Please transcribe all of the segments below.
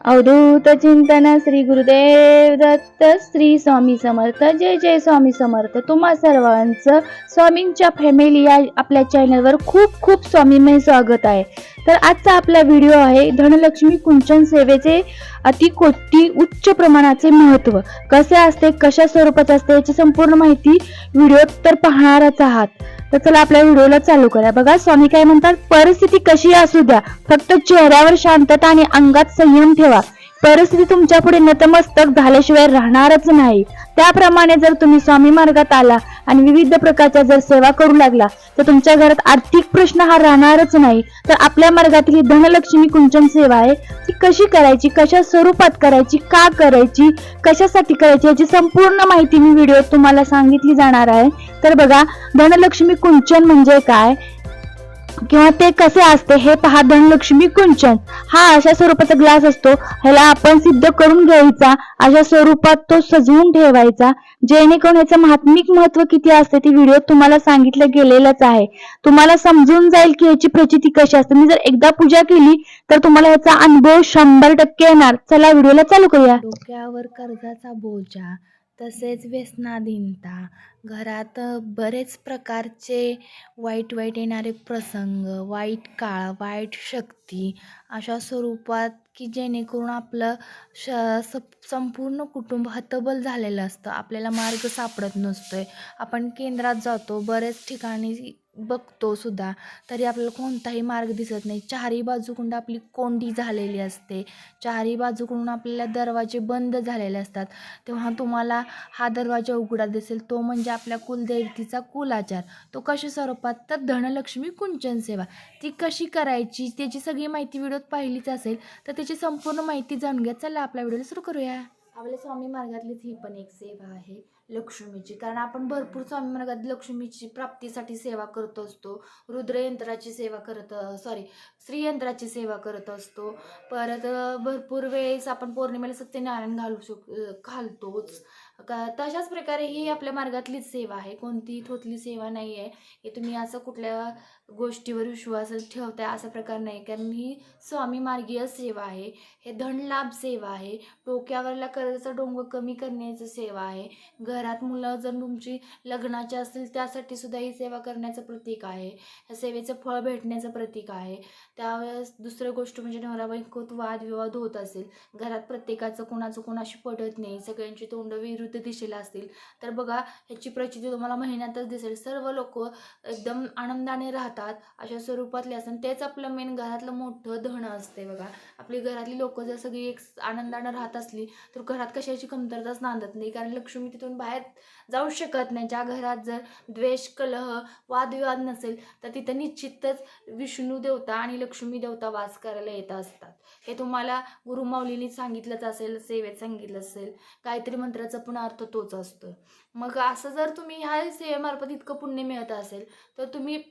अवधूत चिंतन श्री गुरुदेव दत्त श्री स्वामी समर्थ जय जय स्वामी समर्थ. तुम्हा सर्वांचं स्वामींच्या फॅमिली या आपल्या चॅनलवर खूप खूप स्वामीमय स्वागत आहे. तर आजचा आपला व्हिडिओ आहे धनलक्ष्मी कुंचन सेवेचे अतिकोटी उच्च प्रमाणाचे महत्त्व. कसे असते कशा स्वरूपात असते याची संपूर्ण माहिती व्हिडिओत तर पाहणारच आहात. तर चला आपल्या व्हिडिओला चालू करा बघा स्वामी काय म्हणतात परिस्थिती कशी असू द्या फक्त चेहऱ्यावर शांतता आणि अंगात संयम ठेवा. परिस्थिती तुमच्यापुढे नतमस्तक झाल्याशिवाय राहणारच नाही. त्याप्रमाणे जर तुम्ही स्वामी मार्गात आला आणि विविध प्रकारच्या जर सेवा करू लागला तर तुमच्या घरात आर्थिक प्रश्न हा राहणारच नाही. तर आपल्या मार्गातील ही धनलक्ष्मी कुंचन सेवा आहे. कशी करायची कशा स्वरूपात करायची का करायची कशासाठी करायची याची संपूर्ण माहिती मी व्हिडिओत तुम्हाला सांगितली जाणार आहे. तर बघा धनलक्ष्मी कुंचन म्हणजे काय? किंवा ते कसे असते हे पहा धनलक्ष्मी कुंचन. हा अशा स्वरूपाचा ग्लास असतो. ह्याला आपण सिद्ध करून घ्यायचा. अशा स्वरूपात तो सजवून ठेवायचा. जेणेकरून याचं महात्मिक महत्त्व किती असते ते व्हिडिओ तुम्हाला सांगितलं गेलेलंच आहे. तुम्हाला समजून जाईल की याची प्रचिती कशी असते. मी जर एकदा पूजा केली तर तुम्हाला याचा अनुभव शंभर टक्के येणार. चला व्हिडिओला चालू करूया. डोक्यावर कर्जाचा बोजा. तसेच व्यसनाधीनता घरात बरेच प्रकारचे वाईट वाईट येणारे प्रसंग वाईट काळ वाईट शक्ती अशा स्वरूपात की जेणेकरून आपलं श सप संपूर्ण कुटुंब हतबल झालेलं असतं. आपल्याला मार्ग सापडत नसतोय. आपण केंद्रात जातो. बरेच ठिकाणी बघतो सुद्धा तरी आपल्याला कोणताही मार्ग दिसत नाही. चारही बाजूकडून आपली कोंडी झालेली असते. चारही बाजूकडून आपल्याला दरवाजे बंद झालेले असतात. तेव्हा तुम्हाला हा दरवाजा उघडा दिसेल. तो म्हणजे आपल्या कुलदेवतीचा कुलाचार. तो कशा स्वरूपात? तर धनलक्ष्मी कुंचन सेवा. ती कशी करायची? त्याची सगळी माहिती व्हिडिओत पाहिलीच असेल. तर त्याची संपूर्ण माहिती जाणून घ्या. चला आपल्या व्हिडिओला सुरू करूया. आपल्या स्वामी मार्गातलीच ही पण एक सेवा आहे. लक्ष्मीची. कारण आपण भरपूर स्वामी मार्गात लक्ष्मीची प्राप्तीसाठी सेवा करत असतो. रुद्रयंत्राची सेवा करत सॉरी श्रीयंत्राची सेवा करत असतो. परत भरपूर वेळेस आपण पौर्णिमेला सत्यनारायण घालू शक घालतोच. का तशाच प्रकारे ही आपल्या मार्गातलीच सेवा आहे. कोणतीही थोतली सेवा नाही आहे की तुम्ही असं कुठल्या गोष्टीवर विश्वास ठेवताय असा प्रकार नाही. कारण ही स्वामी मार्गीय सेवा आहे. हे धनलाभ सेवा आहे. डोक्यावरला कर्जाचा डोंगर कमी करण्याची सेवा आहे. घरात मुलं जर तुमची लग्नाची असतील त्यासाठी सुद्धा ही सेवा करण्याचं प्रतीक आहे. या सेवेचं फळ भेटण्याचं प्रतीक आहे. त्यावेळेस दुसरं गोष्ट म्हणजे नवरा बायकोत वादविवाद होत असेल. घरात प्रत्येकाचं कोणाचं कोणाशी पडत नाही. सगळ्यांची तोंड विरुद्ध दिशेला असतील. तर बघा ह्याची प्रचिती तुम्हाला महिन्यातच दिसेल. सर्व लोक एकदम आनंदाने राहतात. अशा स्वरूपातले असतात. तेच आपलं मेन घरातलं मोठं धन असते बघा. आपली घरातली लोक जर सगळी एक आनंदानं राहत असली तर घरात कशाची कमतरताच नांदत नाही. कारण लक्ष्मी तिथून बाहेर जाऊ शकत नाही. ज्या घरात जर द्वेष कलह वादविवाद नसेल तर तिथं निश्चितच विष्णू देवता आणि लक्ष्मी देवता वास करायला येत असतात. हे तुम्हाला गुरुमाऊलीने सांगितलंच असेल सेवेत सांगितलं असेल. गायत्री मंत्राचा पण अर्थ तोच असतो. मग असं जर तुम्ही ह्या सेवेमार्फत इतकं पुण्य मिळत असेल तर तुम्ही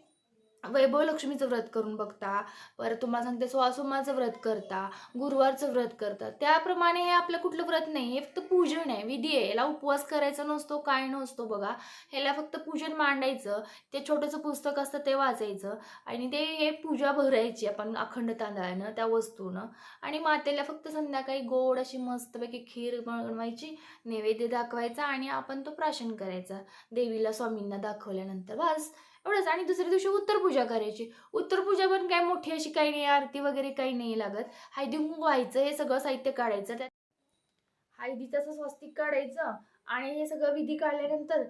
वैभव लक्ष्मीचं व्रत करून बघता परत तुम्हाला सांगते स्वासोमाचं व्रत करता गुरुवारचं व्रत करता. त्याप्रमाणे हे आपलं कुठलं व्रत नाही हे फक्त पूजन आहे विधी आहे. याला उपवास करायचा नसतो काय नसतो बघा. ह्याला फक्त पूजन मांडायचं ते छोटंसं पुस्तक असतं ते वाचायचं. आणि ते हे पूजा भरायची आपण अखंड तांदळानं त्या वस्तूनं. आणि मातेला फक्त संध्याकाळी गोड अशी मस्तपैकी खीर बनवायची नैवेद्य दाखवायचा आणि आपण तो प्राशन करायचा. देवीला स्वामींना दाखवल्यानंतर बस. एवढंच. आणि दुसऱ्या दिवशी उत्तर पूजा करायची. उत्तर पूजा पण काय मोठी अशी काही नाही आरती वगैरे काही नाही लागत. हळदी कुंकू व्हायचं हे सगळं साहित्य काढायचं. त्यात हळदीचं असं स्वस्तिक काढायचं आणि हे सगळं विधी काढल्यानंतर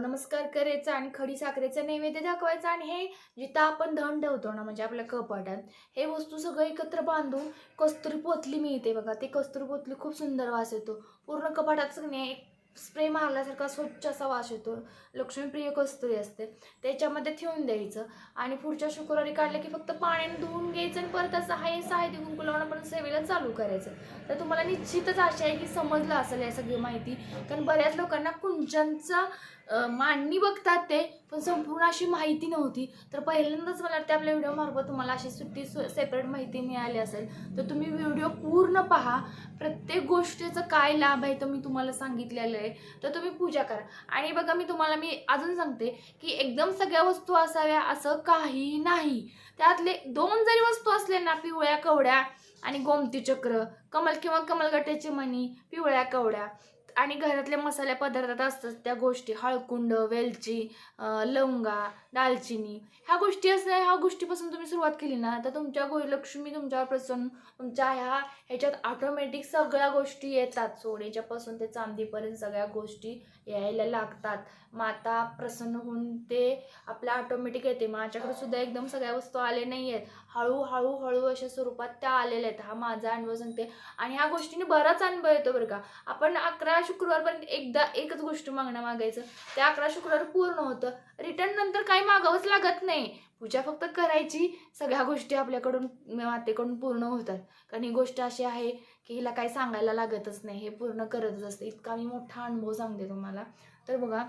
नमस्कार करायचा आणि खडी साखरेचं नैवेद्य दाखवायचं आणि हे जिथं आपण धन ठेवतो ना म्हणजे आपल्या कपाटात हे वस्तू सगळं एकत्र बांधून कस्तुरी पोतली मिळते बघा. ते कस्तुरी पोतली खूप सुंदर वास येतो. पूर्ण कपाटात नाही एक स्प्रे मारल्यासारखा स्वच्छ असा वास येतो. लक्ष्मीप्रिय कस्तुरी असते. त्याच्यामध्ये ठेवून द्यायचं. आणि पुढच्या शुक्रवारी काढलं की फक्त पाण्याने धुवून घ्यायचं आणि परत असं हाय साहित्य कुंकू लावून आपण सेवेला चालू करायचं. तर तुम्हाला निश्चितच आशा आहे की समजलं असेल या सगळी माहिती. कारण बऱ्याच लोकांना कुंजांचा मांडणी बघतात ते पण संपूर्ण अशी माहिती नव्हती. तर पहिल्यांदाच मला वाटते आपल्या व्हिडिओमार्फत तुम्हाला अशी सुट्टी सेपरेट माहिती मिळाली असेल. तर तुम्ही व्हिडिओ पूर्ण पहा. प्रत्येक गोष्टीचं काय लाभ आहे तो मी तुम्हाला सांगितलेलं आहे. तर तुम्ही पूजा करा. आणि बघा मी तुम्हाला मी अजून सांगते की एकदम सगळ्या वस्तू असाव्या असं काही नाही. त्यातले दोन जरी वस्तू असले ना पिवळ्या कवड्या आणि गोमती चक्र कमल किंवा कमलगट्ट्याची मणी पिवळ्या कवड्या आणि घरातले मसाले पदार्थात असतात त्या गोष्टी हळकुंड वेलची लवंगा दालचिनी ह्या गोष्टी असल्या ह्या गोष्टीपासून तुम्ही सुरुवात केली ना तर तुमच्या गोलक्ष्मी तुमच्यावर प्रसन्न तुमच्या ह्या ह्याच्यात ऑटोमॅटिक सगळ्या गोष्टी येतात. सोन्याच्यापासून ते चांदीपर्यंत सगळ्या गोष्टी यायला लागतात. माता प्रसन्न होऊन ते आपल्या ऑटोमॅटिक येते. माझ्याकडे सुद्धा एकदम सगळ्या वस्तू आले नाही आहेत हळूहळू हळू अशा स्वरूपात त्या आलेल्या आहेत. हा माझा अनुभव सांगते. आणि ह्या गोष्टीने बराच अनुभव येतो बरं का. आपण अकरा शुक्रवारपर्यंत एकदा एकच गोष्ट मागणं मागायचं. ते अकरा शुक्रवार पूर्ण होतं. रिटर्न नंतर काही मागावंच लागत नाही. पूजा फक्त करायची. सगळ्या गोष्टी आपल्याकडून मातेकडून पूर्ण होतात. कारण ही गोष्ट अशी आहे की हिला काही सांगायला लागतच नाही. हे पूर्ण करतच असते. इतका मी मोठा अनुभव सांगते तुम्हाला. तर बघा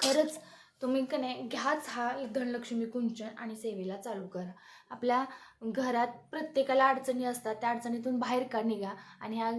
खरंच तुम्ही का नाही घ्याच हा धनलक्ष्मी कुंचन आणि सेवेला चालू करा. आपल्या घरात प्रत्येकाला अडचणी असतात. त्या अडचणीतून बाहेर का निघा? आणि ह्या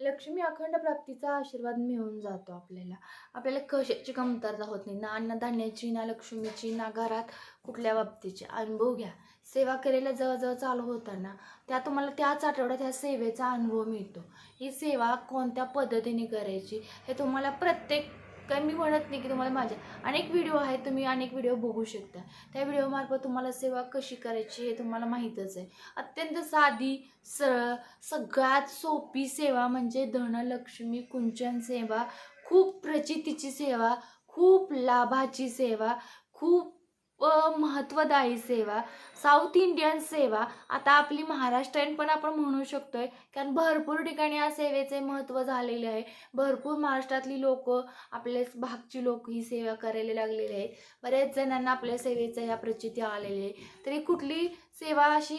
लक्ष्मी अखंड प्राप्तीचा आशीर्वाद मिळून जातो आपल्याला. आपल्याला कशाची कमतरता होत नाही. ना अन्नधान्याची ना लक्ष्मीची ना घरात कुठल्या बाबतीची. अनुभव घ्या. सेवा करायला जवळजवळ चालू होताना त्या तुम्हाला त्याच आठवड्यात ह्या सेवेचा अनुभव मिळतो. ही सेवा कोणत्या पद्धतीने करायची हे तुम्हाला प्रत्येक काही मी म्हणत नाही की तुम्हाला माझ्या अनेक व्हिडिओ आहेत तुम्ही अनेक व्हिडिओ बघू शकता. त्या व्हिडिओमार्फत तुम्हाला सेवा कशी करायची हे तुम्हाला माहीतच आहे. अत्यंत साधी सरळ सगळ्यात सोपी सेवा म्हणजे धनलक्ष्मी कुंचन सेवा. खूप प्रचितीची सेवा खूप लाभाची सेवा खूप व महत्त्वदायी सेवा. साऊथ इंडियन सेवा. आता आपली महाराष्ट्रीयन पण आपण म्हणू शकतोय कारण भरपूर ठिकाणी या सेवेचे महत्त्व झालेले आहे. भरपूर महाराष्ट्रातली लोक आपले भागची लोक ही सेवा करायला लागलेली आहेत. बऱ्याच जणांना आपल्या सेवेचं ह्या प्रचिती आलेली आहे. तरी कुठली सेवा अशी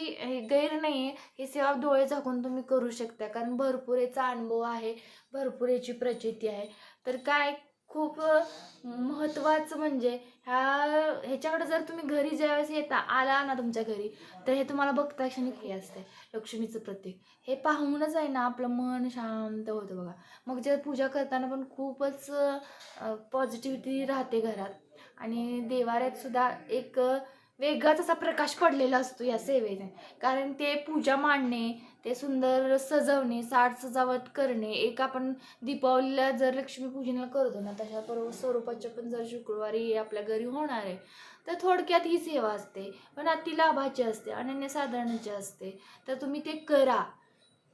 गैर नाही आहे ही सेवा डोळे झाकून तुम्ही करू शकता कारण भरपूर याचा अनुभव आहे भरपूर याची प्रचिती आहे. तर काय खूप महत्त्वाचं म्हणजे ह्या ह्याच्याकडे जर तुम्ही घरी ज्यावेळेस येता आला ना तुमच्या घरी तर हे तुम्हाला बघता क्षणी हे असते. लक्ष्मीचं प्रतीक. हे पाहूनच आहे ना आपलं मन शांत होतं बघा. मग जे पूजा करताना पण खूपच पॉझिटिव्हिटी राहते घरात. आणि देवाऱ्यात सुद्धा एक वेगळाच असा प्रकाश पडलेला असतो या सेवेने. कारण ते पूजा मांडणे ते सुंदर सजवणे साठ सजावट करणे एक आपण दीपावलीला जर लक्ष्मीपूजनाला करतो ना तशा बरोबर स्वरूपाच्या पण जर शुक्रवारी आपल्या घरी होणार आहे तर थोडक्यात ही सेवा असते. पण अति लाभाची असते अनन्यसाधारणाची असते. तर तुम्ही ते करा.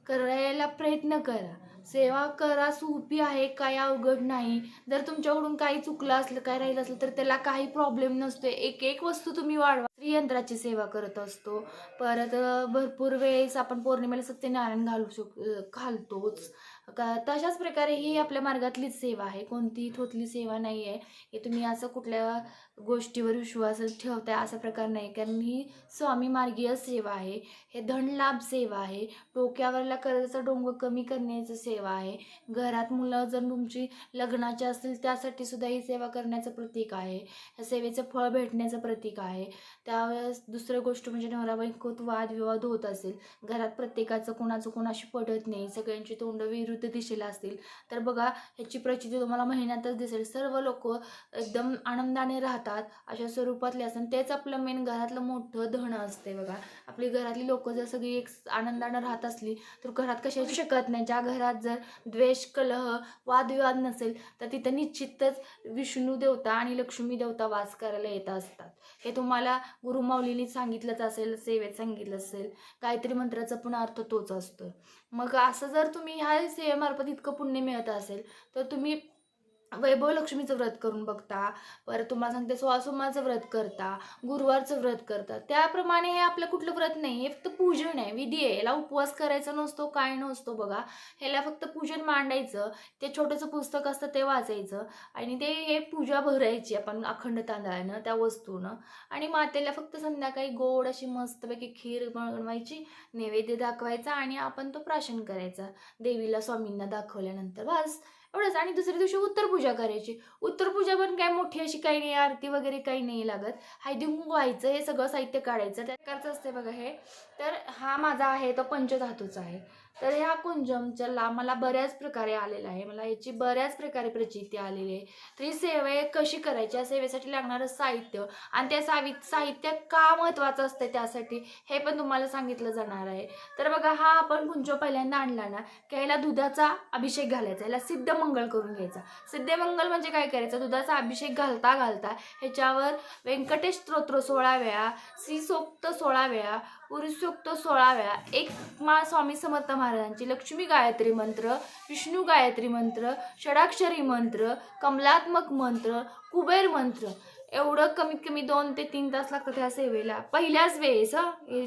करायला प्रयत्न करा. सेवा करा सोपी आहे काही अवघड नाही. जर तुमच्याकडून काही चुकलं असलं काय राहिलं असलं तर त्याला काही प्रॉब्लेम नसतो एक एक वस्तू तुम्ही वाढवा. श्रीयंत्राची सेवा करत असतो. परत भरपूर वेळेस आपण पौर्णिमेला सत्यनारायण घालू शक घालतोच. का तशाच प्रकारे ही आपल्या मार्गातलीच सेवा आहे. कोणतीही थोतली सेवा नाही आहे हे तुम्ही असं कुठल्या गोष्टीवर विश्वास ठेवताय असा प्रकार नाही. कारण ही स्वामी मार्गीय सेवा आहे. हे धनलाभ सेवा आहे. डोक्यावरला कर्जाचा डोंग कमी करण्याची सेवा आहे. घरात मुलं जर तुमची लग्नाची असतील त्यासाठी सुद्धा ही सेवा करण्याचं प्रतीक आहे. या सेवेचं फळ भेटण्याचं प्रतीक आहे. त्यावेळेस दुसरी गोष्ट म्हणजे नवरा बायकोत वादविवाद होत असेल. घरात प्रत्येकाचं कोणाचं कोणाशी पडत नाही. सगळ्यांची तोंड विरुद्ध दिशेला असतील. तर बघा ह्याची प्रचिती तुम्हाला महिन्यातच दिसेल. सर्व लोक एकदम आनंदाने राहतात अशा स्वरूपातले असतात. तेच आपलं मेन घरातलं मोठं धन असते बघा. आपली घरातली लोक जर सगळी एक आनंदानं राहत असली तर घरात कशाची शकत नाही. ज्या घरात जर द्वेष कलह वादविवाद नसेल तर तिथं निश्चितच विष्णू देवता आणि लक्ष्मी देवता वास करायला येत असतात. हे तुम्हाला गुरुमाऊलीने सांगितलंच असेल सेवेत सांगितलं असेल. गायत्री मंत्राचा पण अर्थ तोच असतो. मग असं जर तुम्ही ह्या सेवेमार्फत इतकं पुण्य मिळत असेल तर तुम्ही वैभव लक्ष्मीचं व्रत करून बघता परत तुम्हाला सांगते सोळासोमाचं व्रत करता गुरुवारचं व्रत करता. त्याप्रमाणे हे आपलं कुठलं व्रत नाही हे फक्त पूजन आहे विधी आहे. याला उपवास करायचा नसतो काय नसतो बघा. ह्याला फक्त पूजन मांडायचं ते छोटंसं पुस्तक असतं ते वाचायचं आणि ते हे पूजा भरायची आपण अखंड तांदळानं त्या वस्तूनं. आणि मातेला फक्त संध्याकाळी गोड अशी मस्तपैकी खीर बनवायची नैवेद्य दाखवायचा आणि आपण तो प्राशन करायचा. देवीला स्वामींना दाखवल्यानंतर बस. एवढंच. आणि दुसऱ्या दिवशी उत्तर पूजा करायची. उत्तर पूजा पण काय मोठी अशी काही नाही आरती वगैरे काही नाही लागत. हळदी कुंकू व्हायचं हे सगळं साहित्य काढायचं. त्या प्रकारचं असते बघा हे. तर हा माझा आहे तो पंचधातूचा आहे. तर ह्या कुंजमच्या मला बऱ्याच प्रकारे आलेला आहे. मला याची बऱ्याच प्रकारे प्रचिती आलेली आहे. तर ही सेवा कशी करायची? या सेवेसाठी लागणारं साहित्य आणि त्या सावि साहित्य का महत्त्वाचं असतं त्यासाठी हे पण तुम्हाला सांगितलं जाणार आहे. तर बघा हा आपण कुंज पहिल्यांदा आणला ना की ह्याला दुधाचा अभिषेक घालायचा ह्याला सिद्धमंगल करून घ्यायचा. सिद्धमंगल म्हणजे काय करायचं? दुधाचा अभिषेक घालता घालता ह्याच्यावर व्यंकटेश स्तोत्र सोळा वेळा श्रीसोक्त सोळा वेळा पुरुषोक्त सोळा वेळा एक माळ स्वामी समर्थ महाराजांची लक्ष्मी गायत्री मंत्र विष्णू गायत्री मंत्र षडाक्षरी मंत्र कमलात्मक मंत्र कुबेर मंत्र. एवढं कमीत कमी दोन ते तीन तास लागतात ह्या सेवेला. पहिल्याच वेळेस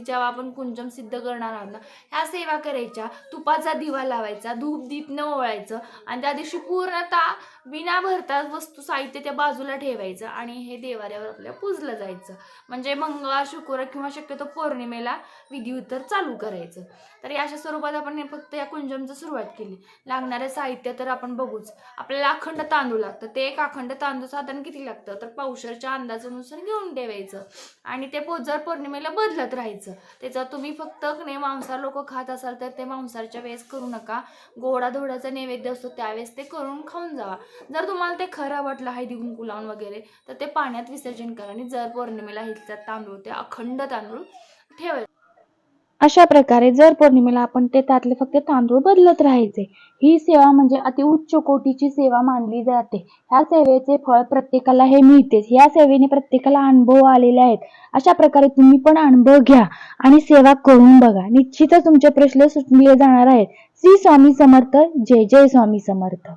जेव्हा आपण कुंजम सिद्ध करणार आहोत ना ह्या सेवा करायच्या तुपाचा दिवा लावायचा धूप दीप न ओळायचं आणि त्या दिवशी पूर्णतः विना भरताच वस्तू साहित्य त्या बाजूला ठेवायचं आणि हे देवाऱ्यावर आपल्या पूजलं जायचं. म्हणजे मंगळवार शुक्रवार किंवा शक्यतो पौर्णिमेला विधी उत्तर चालू करायचं. तर या अशा स्वरूपात आपण फक्त या कुंजमचं सुरुवात केली. लागणारे साहित्य तर आपण बघूच. आपल्याला अखंड तांदूळ लागतं. ते एक अखंड तांदूळ साधारण किती लागतं? तर पावशरच्या अंदाजानुसार घेऊन ठेवायचं. आणि ते पोजर पौर्णिमेला बदलत राहायचं. त्याचा तुम्ही फक्त नाही मांसाहार लोक खात असाल तर ते मांसाहारच्या वेळेस करू नका. गोडा धोडाचा नैवेद्य असतो त्यावेळेस ते करून खाऊन जावा. जर तुम्हाला ते खरं वाटलं हळदी कुंकू लावून वगैरे तर ते पाण्यात विसर्जन करा आणि जर पौर्णिमेला हिचा तांदूळ ते अखंड तांदूळ ठेवायचं. अशा प्रकारे जर पौर्णिमेला आपण ते त्यातले फक्त तांदूळ बदलत राहायचे ही सेवा म्हणजे अति उच्च कोटीची सेवा मानली जाते. ह्या सेवेचे फळ प्रत्येकाला हे मिळतेच. ह्या सेवेने प्रत्येकाला अनुभव आलेले आहेत. अशा प्रकारे तुम्ही पण अनुभव घ्या आणि सेवा करून बघा. निश्चितच तुमचे प्रश्न सुटले जाणार आहेत. श्री स्वामी समर्थ. जय जय स्वामी समर्थ.